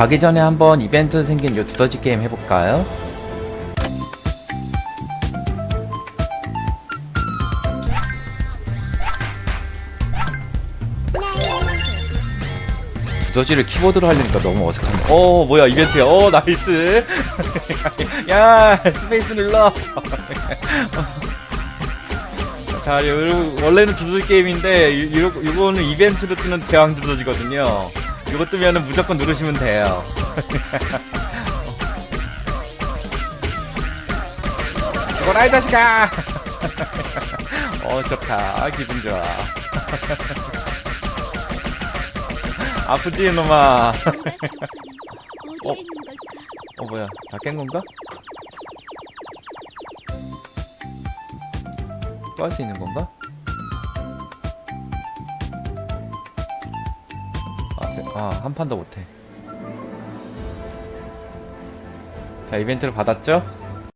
가기 전에 한번 이벤트 생긴 요 두더지 게임 해볼까요? 두더지를 키보드로 하려니까 너무 어색한데. 어, 뭐야, 이벤트야. 어, 나이스. 야, 스페이스 눌러. 자, 요, 원래는 두더지 게임인데, 요거는 이벤트로 뜨는 대왕 두더지거든요. 요거 뜨면은 무조건 누르시면 돼요. 이거라, 이 자식아! 어, 좋다. 기분 좋아. 아프지, 이놈아. 어? 어, 뭐야. 다 깬 건가? 또 할 수 있는 건가? 아, 한 판 더 못해. 자, 이벤트를 받았죠?